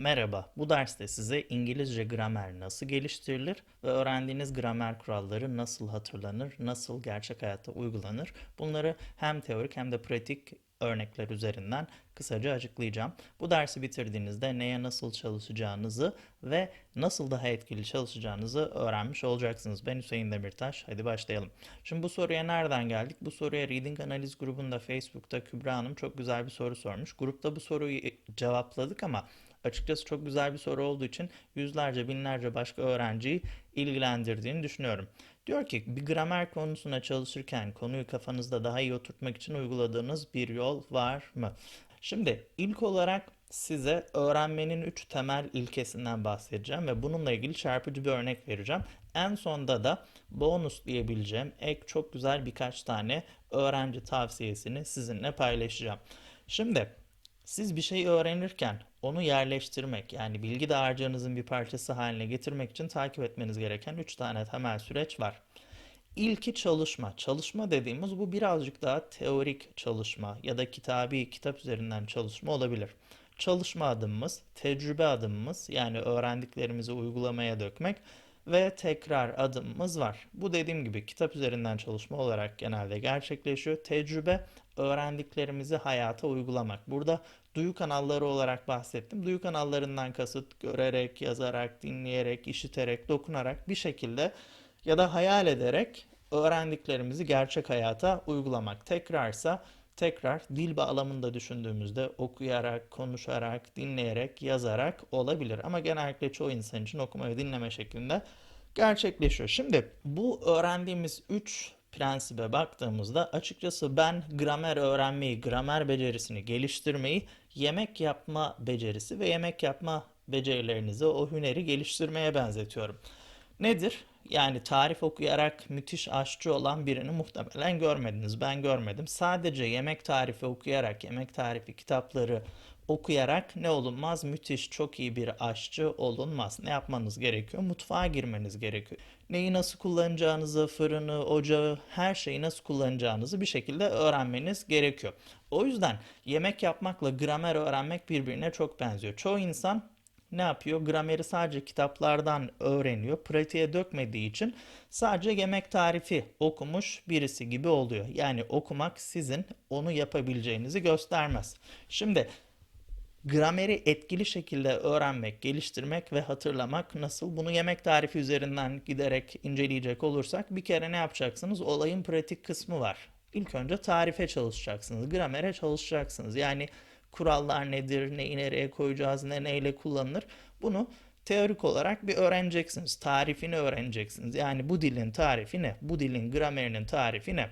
Merhaba, bu derste size İngilizce gramer nasıl geliştirilir ve öğrendiğiniz gramer kuralları nasıl hatırlanır, nasıl gerçek hayatta uygulanır bunları hem teorik hem de pratik örnekler üzerinden kısaca açıklayacağım. Bu dersi bitirdiğinizde neye nasıl çalışacağınızı ve nasıl daha etkili çalışacağınızı öğrenmiş olacaksınız. Ben Hüseyin Demirtaş, hadi başlayalım. Şimdi bu soruya nereden geldik? Bu soruya Reading Analiz grubunda Facebook'ta Kübra Hanım çok güzel bir soru sormuş. Grupta bu soruyu cevapladık ama açıkçası çok güzel bir soru olduğu için yüzlerce binlerce başka öğrenciyi ilgilendirdiğini düşünüyorum. Diyor ki bir gramer konusuna çalışırken konuyu kafanızda daha iyi oturtmak için uyguladığınız bir yol var mı? Şimdi ilk olarak size öğrenmenin üç temel ilkesinden bahsedeceğim ve bununla ilgili çarpıcı bir örnek vereceğim. En sonda da bonus diyebileceğim ek çok güzel birkaç tane öğrenci tavsiyesini sizinle paylaşacağım. Şimdi siz bir şeyi öğrenirken onu yerleştirmek yani bilgi dağarcığınızın bir parçası haline getirmek için takip etmeniz gereken 3 tane temel süreç var. İlki çalışma. Çalışma dediğimiz bu birazcık daha teorik çalışma ya da kitabi kitap üzerinden çalışma olabilir. Çalışma adımımız, tecrübe adımımız yani öğrendiklerimizi uygulamaya dökmek ve tekrar adımımız var. Bu dediğim gibi kitap üzerinden çalışma olarak genelde gerçekleşiyor. Tecrübe öğrendiklerimizi hayata uygulamak. Burada duyu kanalları olarak bahsettim. Duyu kanallarından kasıt görerek, yazarak, dinleyerek, işiterek, dokunarak bir şekilde ya da hayal ederek öğrendiklerimizi gerçek hayata uygulamak. Tekrarsa tekrar dil bağlamında düşündüğümüzde okuyarak, konuşarak, dinleyerek, yazarak olabilir. Ama genellikle çoğu insan için okuma ve dinleme şeklinde gerçekleşiyor. Şimdi bu öğrendiğimiz 3 prensibe baktığımızda açıkçası ben gramer öğrenmeyi, gramer becerisini geliştirmeyi yemek yapma becerisi ve yemek yapma becerilerinizi, o hüneri geliştirmeye benzetiyorum. Nedir? Yani tarif okuyarak müthiş aşçı olan birini muhtemelen görmediniz. Ben görmedim. Sadece yemek tarifi okuyarak, yemek tarifi kitapları okuyarak ne olunmaz? Müthiş, çok iyi bir aşçı olunmaz. Ne yapmanız gerekiyor? Mutfağa girmeniz gerekiyor. Neyi nasıl kullanacağınızı, fırını, ocağı, her şeyi nasıl kullanacağınızı bir şekilde öğrenmeniz gerekiyor. O yüzden yemek yapmakla gramer öğrenmek birbirine çok benziyor. Çoğu insan ne yapıyor? Grameri sadece kitaplardan öğreniyor. Pratiğe dökmediği için sadece yemek tarifi okumuş birisi gibi oluyor. Yani okumak sizin onu yapabileceğinizi göstermez. Şimdi grameri etkili şekilde öğrenmek, geliştirmek ve hatırlamak nasıl? Bunu yemek tarifi üzerinden giderek inceleyecek olursak bir kere ne yapacaksınız? Olayın pratik kısmı var. İlk önce tarife çalışacaksınız, gramere çalışacaksınız. Yani kurallar nedir, neyi nereye koyacağız, ne neyle kullanılır. Bunu teorik olarak bir öğreneceksiniz. Tarifini öğreneceksiniz. Yani bu dilin tarifi ne? Bu dilin gramerinin tarifi ne?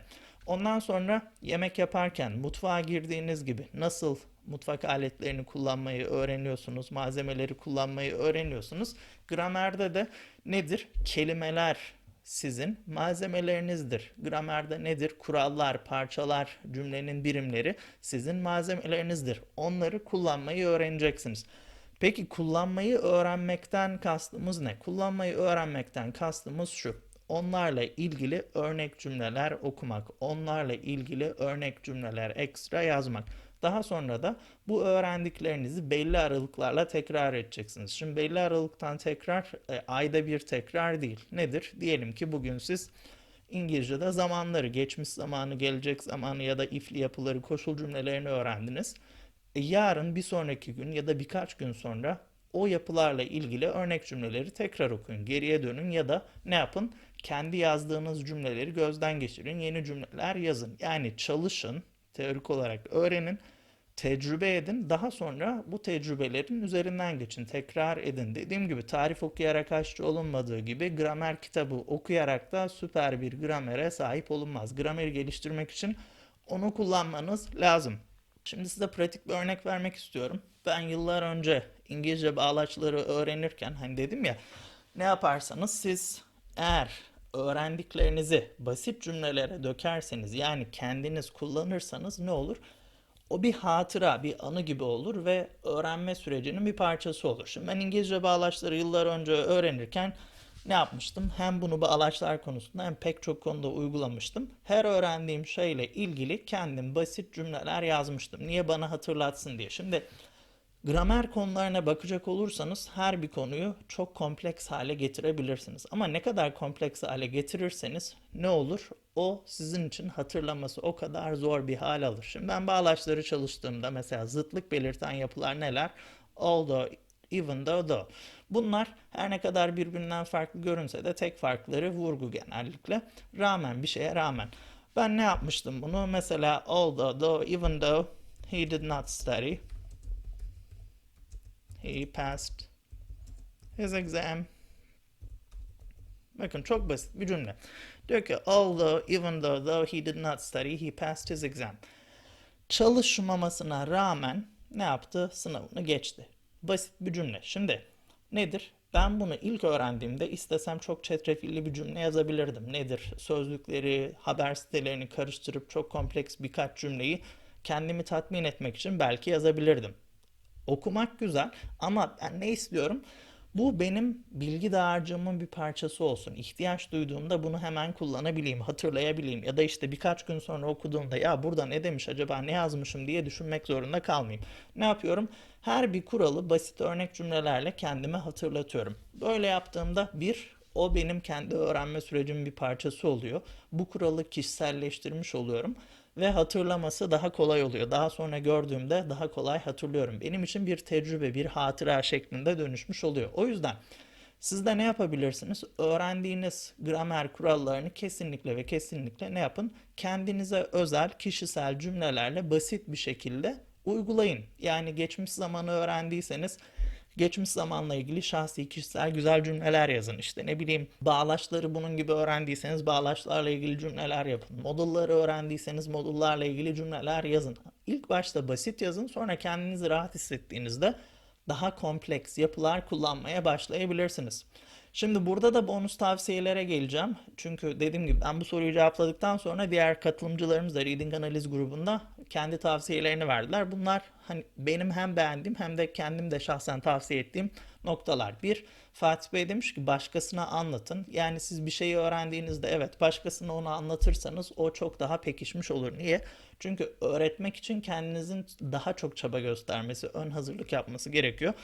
Ondan sonra yemek yaparken mutfağa girdiğiniz gibi nasıl mutfak aletlerini kullanmayı öğreniyorsunuz, malzemeleri kullanmayı öğreniyorsunuz. Gramerde de nedir? Kelimeler sizin malzemelerinizdir. Gramerde nedir? Kurallar, parçalar, cümlenin birimleri sizin malzemelerinizdir. Onları kullanmayı öğreneceksiniz. Peki kullanmayı öğrenmekten kastımız ne? Kullanmayı öğrenmekten kastımız şu. Onlarla ilgili örnek cümleler okumak, onlarla ilgili örnek cümleler ekstra yazmak. Daha sonra da bu öğrendiklerinizi belli aralıklarla tekrar edeceksiniz. Şimdi belli aralıktan tekrar e, ayda bir tekrar değil. Nedir? Diyelim ki bugün siz İngilizce'de zamanları, geçmiş zamanı, gelecek zamanı ya da ifli yapıları, koşul cümlelerini öğrendiniz. E, yarın bir sonraki gün ya da birkaç gün sonra o yapılarla ilgili örnek cümleleri tekrar okuyun. Geriye dönün ya da ne yapın? Kendi yazdığınız cümleleri gözden geçirin. Yeni cümleler yazın. Yani çalışın, teorik olarak öğrenin, tecrübe edin. Daha sonra bu tecrübelerin üzerinden geçin, tekrar edin. Dediğim gibi tarif okuyarak aşçı olunmadığı gibi gramer kitabı okuyarak da süper bir gramere sahip olunmaz. Grameri geliştirmek için onu kullanmanız lazım. Şimdi size pratik bir örnek vermek istiyorum. Ben yıllar önce İngilizce bağlaçları öğrenirken hani dedim ya ne yaparsanız siz eğer öğrendiklerinizi basit cümlelere dökerseniz yani kendiniz kullanırsanız ne olur? O bir hatıra, bir anı gibi olur ve öğrenme sürecinin bir parçası olur. Şimdi ben İngilizce bağlaçları yıllar önce öğrenirken ne yapmıştım? Hem bunu bağlaçlar konusunda hem pek çok konuda uygulamıştım. Her öğrendiğim şeyle ilgili kendim basit cümleler yazmıştım. Niye bana hatırlatsın diye. Şimdi Gramer konularına bakacak olursanız her bir konuyu çok kompleks hale getirebilirsiniz. Ama ne kadar kompleks hale getirirseniz ne olur? O sizin için hatırlaması o kadar zor bir hal alır. Şimdi ben bağlaçları çalıştığımda mesela zıtlık belirten yapılar neler? Although, even though, though. Bunlar her ne kadar birbirinden farklı görünse de tek farkları vurgu genellikle. Rağmen bir şeye rağmen. Ben ne yapmıştım bunu? Mesela although, though, even though he did not study. He passed his exam. Bakın çok basit bir cümle. Diyor ki although, even though, though he did not study, he passed his exam. Çalışmamasına rağmen ne yaptı? Sınavını geçti. Basit bir cümle. Şimdi nedir? Ben bunu ilk öğrendiğimde istesem çok çetrefilli bir cümle yazabilirdim. Nedir? Sözlükleri, haber sitelerini karıştırıp çok kompleks birkaç cümleyi kendimi tatmin etmek için belki yazabilirdim. Okumak güzel ama ben ne istiyorum? Bu benim bilgi dağarcığımın bir parçası olsun. İhtiyaç duyduğumda bunu hemen kullanabileyim, hatırlayabileyim ya da işte birkaç gün sonra okuduğumda ya burada ne demiş acaba ne yazmışım diye düşünmek zorunda kalmayayım. Ne yapıyorum? Her bir kuralı basit örnek cümlelerle kendime hatırlatıyorum. Böyle yaptığımda bir o benim kendi öğrenme sürecimin bir parçası oluyor. Bu kuralı kişiselleştirmiş oluyorum ve hatırlaması daha kolay oluyor. Daha sonra gördüğümde daha kolay hatırlıyorum. Benim için bir tecrübe, bir hatıra şeklinde dönüşmüş oluyor. O yüzden siz de ne yapabilirsiniz? Öğrendiğiniz gramer kurallarını kesinlikle ve kesinlikle ne yapın? Kendinize özel kişisel cümlelerle basit bir şekilde uygulayın. Yani geçmiş zamanı öğrendiyseniz geçmiş zamanla ilgili şahsi, kişisel güzel cümleler yazın. İşte ne bileyim bağlaçları bunun gibi öğrendiyseniz bağlaçlarla ilgili cümleler yapın. Modulları öğrendiyseniz modullarla ilgili cümleler yazın. İlk başta basit yazın sonra kendinizi rahat hissettiğinizde daha kompleks yapılar kullanmaya başlayabilirsiniz. Şimdi burada da bonus tavsiyelere geleceğim. Çünkü dediğim gibi ben bu soruyu cevapladıktan sonra diğer katılımcılarımız da Reading Analiz grubunda kendi tavsiyelerini verdiler. Bunlar hani benim hem beğendiğim hem de kendim de şahsen tavsiye ettiğim noktalar. Bir, Fatih Bey demiş ki başkasına anlatın. Yani siz bir şeyi öğrendiğinizde evet başkasına onu anlatırsanız o çok daha pekişmiş olur. Niye? Çünkü öğretmek için kendinizin daha çok çaba göstermesi, ön hazırlık yapması gerekiyor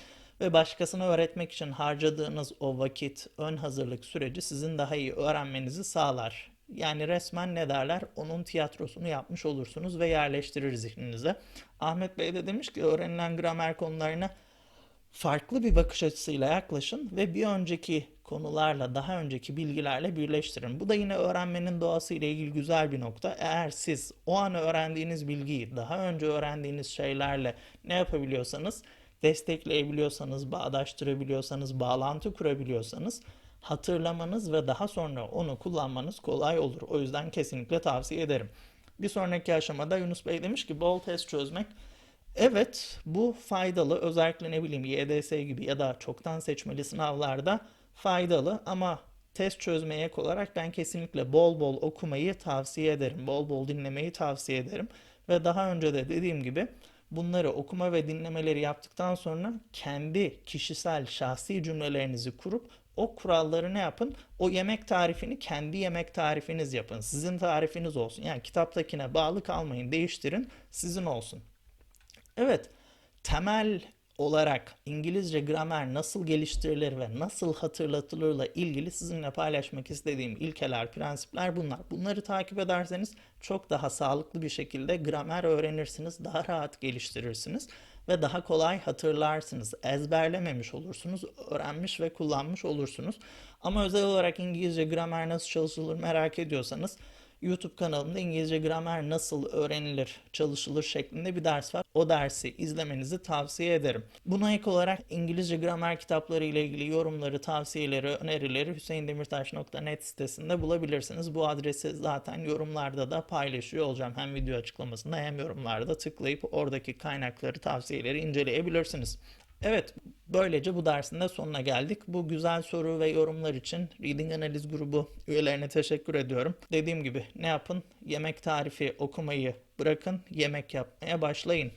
ve başkasına öğretmek için harcadığınız o vakit, ön hazırlık süreci sizin daha iyi öğrenmenizi sağlar. Yani resmen ne derler? Onun tiyatrosunu yapmış olursunuz ve yerleştirir zihninize. Ahmet Bey de demiş ki öğrenilen gramer konularına farklı bir bakış açısıyla yaklaşın ve bir önceki konularla, daha önceki bilgilerle birleştirin. Bu da yine öğrenmenin doğası ile ilgili güzel bir nokta. Eğer siz o an öğrendiğiniz bilgiyi daha önce öğrendiğiniz şeylerle ne yapabiliyorsanız destekleyebiliyorsanız, bağdaştırabiliyorsanız, bağlantı kurabiliyorsanız hatırlamanız ve daha sonra onu kullanmanız kolay olur. O yüzden kesinlikle tavsiye ederim. Bir sonraki aşamada Yunus Bey demiş ki bol test çözmek. Evet bu faydalı özellikle ne bileyim YDS gibi ya da çoktan seçmeli sınavlarda faydalı ama test çözmeye ek olarak ben kesinlikle bol bol okumayı tavsiye ederim. Bol bol dinlemeyi tavsiye ederim. Ve daha önce de dediğim gibi bunları okuma ve dinlemeleri yaptıktan sonra kendi kişisel şahsi cümlelerinizi kurup o kuralları ne yapın? O yemek tarifini kendi yemek tarifiniz yapın. Sizin tarifiniz olsun. Yani kitaptakine bağlı kalmayın, değiştirin, sizin olsun. Evet, temel olarak İngilizce gramer nasıl geliştirilir ve nasıl hatırlatılırla ilgili sizinle paylaşmak istediğim ilkeler, prensipler bunlar. Bunları takip ederseniz çok daha sağlıklı bir şekilde gramer öğrenirsiniz, daha rahat geliştirirsiniz ve daha kolay hatırlarsınız. Ezberlememiş olursunuz, öğrenmiş ve kullanmış olursunuz. Ama özel olarak İngilizce gramer nasıl çalışılır merak ediyorsanız YouTube kanalımda İngilizce gramer nasıl öğrenilir, çalışılır şeklinde bir ders var. O dersi izlemenizi tavsiye ederim. Buna ek olarak İngilizce gramer kitapları ile ilgili yorumları, tavsiyeleri, önerileri hüseyindemirtaş.net sitesinde bulabilirsiniz. Bu adresi zaten yorumlarda da paylaşıyor olacağım. Hem video açıklamasında hem yorumlarda tıklayıp oradaki kaynakları, tavsiyeleri inceleyebilirsiniz. Evet, böylece bu dersin de sonuna geldik. Bu güzel soru ve yorumlar için Reading Analiz grubu üyelerine teşekkür ediyorum. Dediğim gibi ne yapın? Yemek tarifi okumayı bırakın, yemek yapmaya başlayın.